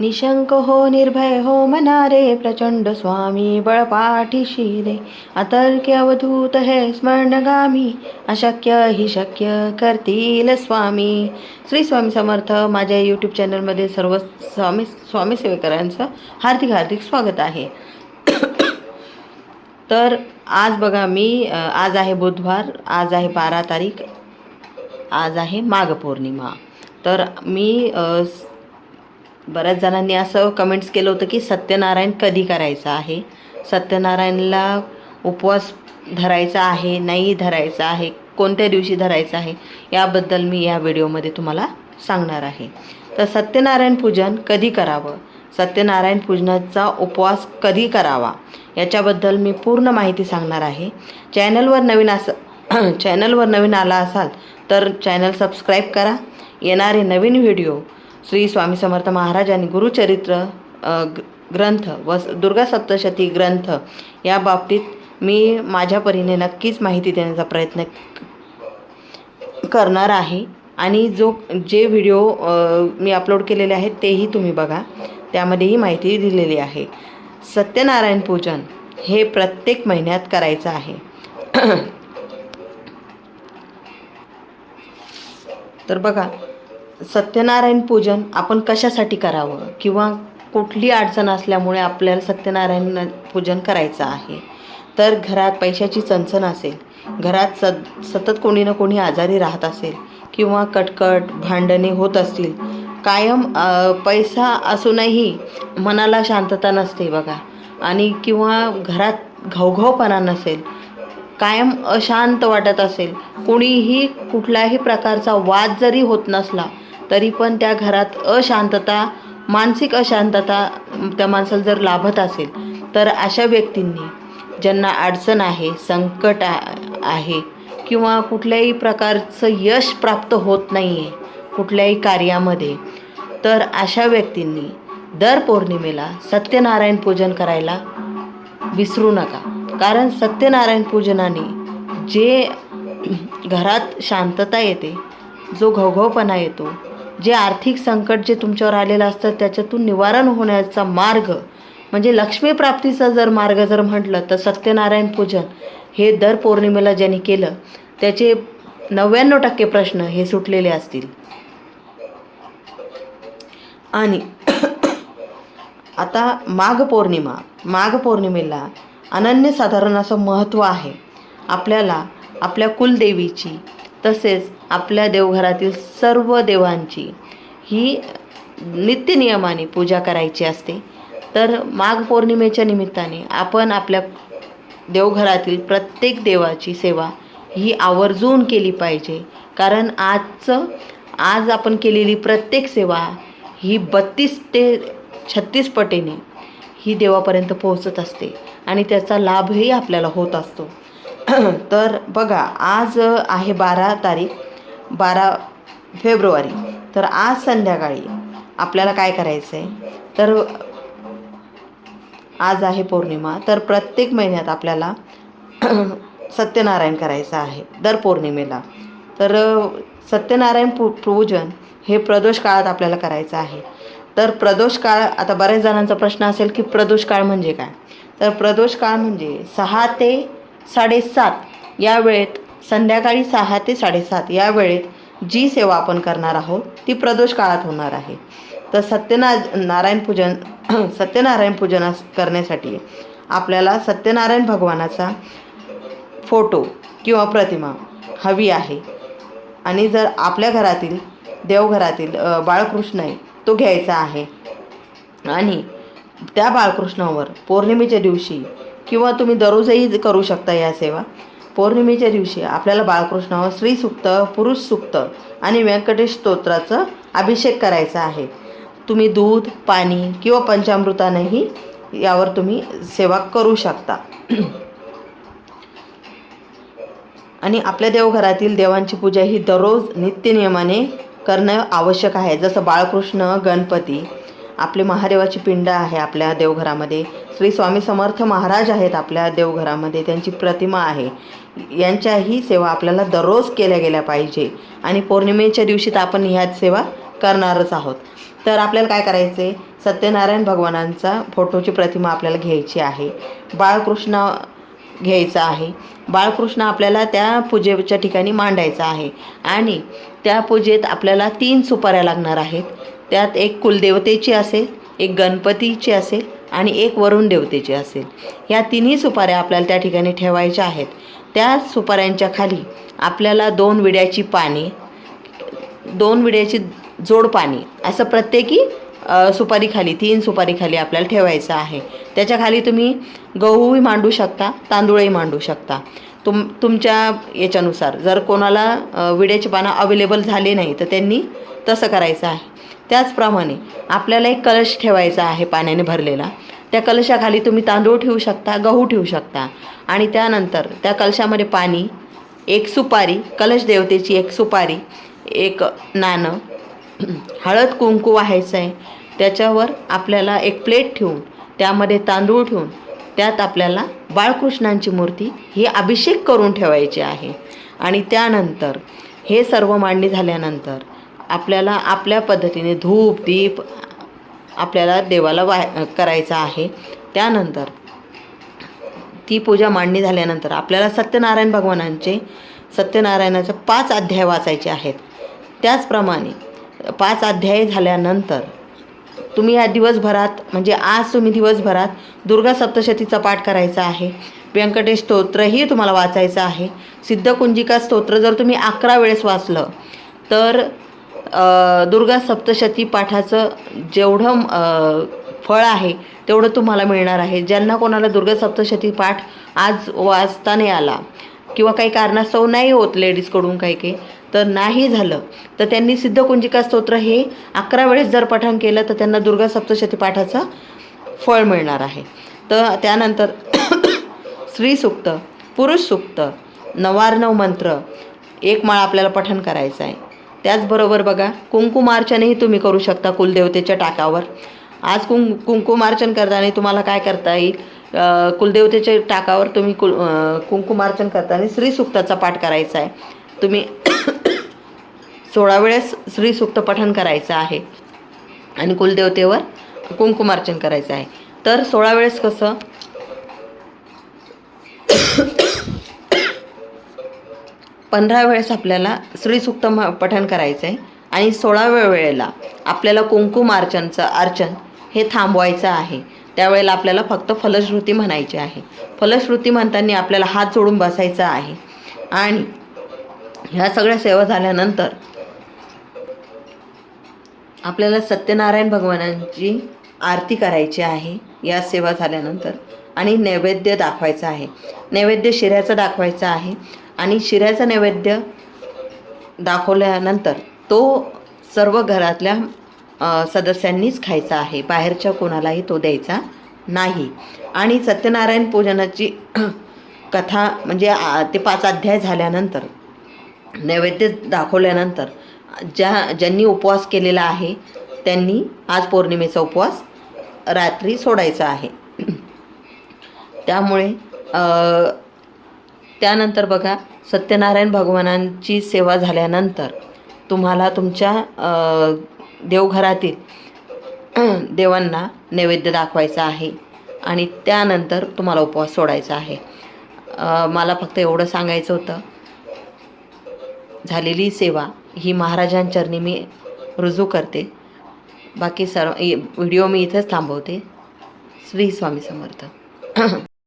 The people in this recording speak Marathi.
निशंक हो निर्भय हो मनारे प्रचंड स्वामी बळपाठीशी रे अतर्क्य अवधूत हे स्मरणगामी अशक्य ही शक्य करतील स्वामी। श्री स्वामी समर्थ माझ्या यूट्यूब चॅनलमध्ये सर्व स्वामी स्वामी सेवेकरांचं हार्दिक हार्दिक स्वागत आहे. तर आज बघा मी आज आहे बुधवार आज आहे बारा तारीख आज आहे माघ पौर्णिमा. तर मी बऱ्याच जणांनी असं कमेंट्स केलं होतं की सत्यनारायण कधी करायचं आहे? सत्यनारायणला उपवास धरायचा आहे नाही धरायचा आहे कोणत्या दिवशी धरायचं आहे? याबद्दल मी या व्हिडिओमध्ये तुम्हाला सांगणार आहे. तर सत्यनारायण पूजन कधी करावं? सत्यनारायण पूजनाचा उपवास कधी करावा? याच्याबद्दल मी पूर्ण माहिती सांगणार आहे. चॅनलवर नवीन असं चॅनलवर नवीन आला असाल तर चॅनल सबस्क्राईब करा. येणारे नवीन व्हिडिओ श्री स्वामी समर्थ महाराज गुरुचरित्र ग्रंथ व स- दुर्गा सप्तशती ग्रंथ या बाबतीत मी माझ्या परीने नक्कीच माहिती देण्याचा प्रयत्न क- करणार आहे. आणि जो जे व्हिडिओ मी अपलोड केलेले आहेत तेही तुम्ही बघा. त्यामध्येही माहिती दिलेली आहे. सत्यनारायण पूजन हे प्रत्येक महिन्यात करायचं आहे. तर बघा सत्यनारायण पूजन आपण कशासाठी करावं? किंवा कुठली अडचण असल्यामुळे आपल्याला सत्यनारायण पूजन करायचं आहे? तर घरात पैशाची चणचण असेल घरात सद सतत कोणी ना कोणी आजारी राहत असेल किंवा कटकट भांडणे होत असतील कायम पैसा असूनही मनाला शांतता नसते बघा. आणि किंवा घरात घवघवपणा नसेल कायम अशांत वाटत असेल कुणीही कुठल्याही प्रकारचा वाद जरी होत नसला तरी पण त्या घरात अशांतता मानसिक अशांतता त्या माणसाला जर लाभत असेल तर अशा व्यक्तींनी ज्यांना अडचण आहे संकट आहे किंवा कुठल्याही प्रकारचं यश प्राप्त होत नाही आहे कुठल्याही कार्यामध्ये तर अशा व्यक्तींनी दर पौर्णिमेला सत्यनारायण पूजन करायला विसरू नका. कारण सत्यनारायण पूजनाने जे घरात शांतता येते जो घवघवपणा येतो जे आर्थिक संकट जे तुमच्यावर आलेलं असतं त्याच्यातून निवारण होण्याचा मार्ग म्हणजे लक्ष्मीप्राप्तीचा जर मार्ग जर म्हटलं तर सत्यनारायण पूजन हे दर पौर्णिमेला ज्यांनी केलं त्याचे नव्याण्णव टक्के प्रश्न हे सुटलेले असतील. आणि आता माघ पौर्णिमा माघ पौर्णिमेला अनन्यसाधारण असं महत्त्व आहे. आपल्याला आपल्या कुलदेवीची तसेच आपल्या देवघरातील सर्व देवांची ही नित्यनियमाने पूजा करायची असते. तर माघ पौर्णिमेच्या निमित्ताने आपण आपल्या देवघरातील प्रत्येक देवाची सेवा ही आवर्जून केली पाहिजे. कारण आजचं आज आपण केलेली प्रत्येक सेवा ही बत्तीस ते छत्तीस पटीने ही देवापर्यंत पोहोचत असते आणि त्याचा लाभही आपल्याला होत असतो. तर बघा आज आहे बारा तारीख बारा फेब्रुवारी. तर आज संध्याकाळी आपल्याला काय करायचं आहे तर आज आहे पौर्णिमा तर प्रत्येक महिन्यात आपल्याला सत्यनारायण करायचं आहे दर पौर्णिमेला. तर सत्यनारायण पू पूजन हे प्रदोष काळात आपल्याला करायचं आहे. तर प्रदोष काळ आता बऱ्याच जणांचा प्रश्न असेल की प्रदोष काळ म्हणजे काय? तर प्रदोष काळ म्हणजे सहा ते साडेसात. या वेळेत संध्याकाळी सहा ते साडेसात. या वेळेत जी सेवा आपण करणार आहोत ती प्रदोष काळात होणार आहे. तर सत्यना नारायण पूजन सत्यनारायण पूजन करण्यासाठी आपल्याला सत्यनारायण भगवानाचा फोटो किंवा प्रतिमा हवी आहे. आणि जर आपल्या घरातील देवघरातील बाळकृष्ण आहे तो घ्यायचा आहे. आणि त्या बाळकृष्णावर पौर्णिमेच्या दिवशी किंवा तुम्ही दररोजही करू शकता या सेवा. पौर्णिमेच्या दिवशी आपल्याला बाळकृष्णावर श्रीसुक्त पुरुष सुक्त आणि व्यंकटेश स्तोत्राचं अभिषेक करायचा आहे. तुम्ही दूध पाणी किंवा पंचामृतानेही यावर तुम्ही सेवा करू शकता. आणि आपल्या देवघरातील देवांची पूजा ही दररोज नित्यनियमाने करणं आवश्यक आहे. जसं बाळकृष्ण गणपती आपले महादेवाची पिंड आहे आपल्या देवघरामध्ये. श्री स्वामी समर्थ महाराज आहेत आपल्या देवघरामध्ये. त्यांची प्रतिमा आहे. यांच्याही सेवा आपल्याला दररोज केल्या गेल्या पाहिजे. आणि पौर्णिमेच्या दिवशी तर आपण ह्याच सेवा करणारच आहोत. तर आपल्याला काय करायचं आहे सत्यनारायण भगवानांचा फोटोची प्रतिमा आपल्याला घ्यायची आहे. बाळकृष्ण घ्यायचा आहे. बाळकृष्ण आपल्याला त्या पूजेच्या ठिकाणी मांडायचा आहे. आणि त्या पूजेत आपल्याला तीन सुपाऱ्या लागणार आहेत. त्यात एक कुलदेवतेची असेल एक गणपतीची असेल आणि एक वरुण देवतेची असेल. या तिन्ही सुपाऱ्या आपल्याला त्या ठिकाणी ठेवायच्या आहेत. त्या सुपाऱ्यांच्या खाली आपल्याला दोन विड्याची पाने दोन विड्याची जोड पाणी असं प्रत्येकी सुपारीखाली तीन सुपारीखाली आपल्याला ठेवायचं आहे. त्याच्याखाली तुम्ही गहूही मांडू शकता तांदूळही मांडू शकता. तुम तुमच्या याच्यानुसार जर कोणाला विड्याची पानं अवेलेबल झाले नाही तर त्यांनी तसं करायचं आहे. त्याचप्रमाणे आपल्याला एक कलश ठेवायचा आहे पाण्याने भरलेला. त्या कलशाखाली तुम्ही तांदूळ ठेवू शकता गहू ठेवू शकता. आणि त्यानंतर त्या कलशामध्ये पाणी एक सुपारी कलश देवतेची एक सुपारी एक नाणं हळद कुंकू व्हायचं आहे त्याच्यावर आपल्याला एक प्लेट ठेवून त्यामध्ये तांदूळ ठेवून त्यात आपल्याला बाळकृष्णांची मूर्ती ही अभिषेक करून ठेवायची आहे. आणि त्यानंतर हे सर्व मांडणी झाल्यानंतर आपल्याला आपल्या पद्धतीने धूप दीप आपल्याला देवाला वा करायचा आहे. त्यानंतर ती पूजा मांडणी झाल्यानंतर आपल्याला सत्यनारायण भगवानांचे सत्यनारायणाचे पाच अध्याय वाचायचे आहेत. त्याचप्रमाणे पाच अध्याय झाल्यानंतर तुम्ही या दिवसभरात म्हणजे आज तुम्ही दिवसभरात दुर्गा सप्तशतीचा पाठ करायचा आहे. व्यंकटेश स्तोत्रही तुम्हाला वाचायचं आहे. सिद्धकुंजिका स्तोत्र जर तुम्ही अकरा वेळेस वाचलं तर दुर्गा सप्तशती पाठाचं जेवढं फळ आहे तेवढं तुम्हाला मिळणार आहे. ज्यांना कोणाला दुर्गा सप्तशती पाठ आज वाचता नाही आला किंवा काही कारणास्तव नाही होत लेडीजकडून काही काही तर नाही झालं तर त्यांनी सिद्धकुंजिका स्तोत्र हे अकरा वेळेस जर पठण केलं तर त्यांना दुर्गा सप्तशती पाठाचं फळ मिळणार आहे. तर त्यानंतर स्त्री सुक्त पुरुष सुक्त नवार्णव मंत्र एक माळ आपल्याला पठण करायचं आहे. त्याचबरोबर बघा कुंकुमार्चनही तुम्ही करू शकता कुलदेवतेच्या टाकावर. आज कुं कुंकुमार्चन करताना तुम्हाला काय करता येईल? कुलदेवतेच्या टाकावर तुम्ही कुल कुंकुमार्चन करताना श्रीसुक्ताचा पाठ करायचा आहे. तुम्ही सोळा वेळेस श्रीसुक्त पठण करायचं आहे आणि कुलदेवतेवर कुंकुमार्चन करायचं आहे. तर सोळा वेळेस कसं? पंधरा वेळेस आपल्याला श्रीसुक्त म- पठण करायचं आहे आणि सोळाव्या वेळेला आपल्याला कुंकुमार्चनचं अर्चन हे थांबवायचं आहे. त्यावेळेला आपल्याला फक्त फलश्रुती म्हणायची आहे. फलश्रुती म्हणताना आपल्याला हात जोडून बसायचा आहे. आणि ह्या सगळ्या सेवा झाल्यानंतर आपल्याला सत्यनारायण भगवानांची आरती करायची आहे. या सेवा झाल्यानंतर आणि नैवेद्य दाखवायचं आहे. नैवेद्य शिऱ्याचं दाखवायचं आहे. आणि शिऱ्याचा नैवेद्य दाखवल्यानंतर तो सर्व घरातल्या सदस्यांनीच खायचा आहे. बाहेरच्या कोणालाही तो द्यायचा नाही. आणि सत्यनारायण पूजनाची कथा म्हणजे ते पाच अध्याय झाल्यानंतर नैवेद्य दाखवल्यानंतर ज्या ज्यांनी उपवास केलेला आहे त्यांनी आज पौर्णिमेचा उपवास रात्री सोडायचा आहे. त्यामुळे त्यानंतर बघा सत्यनारायण भगवानांची सेवा झाल्यानंतर तुम्हाला तुमच्या देवघरातील देवांना नैवेद्य दाखवायचा आहे. आणि त्यानंतर तुम्हाला उपवास सोडायचा आहे. मला फक्त एवढं सांगायचं होतं. झालेली सेवा ही महाराजांचरणी मी रुजू करते. बाकी सर्व व्हिडिओ मी इथंच थांबवते. श्री स्वामी समर्थ.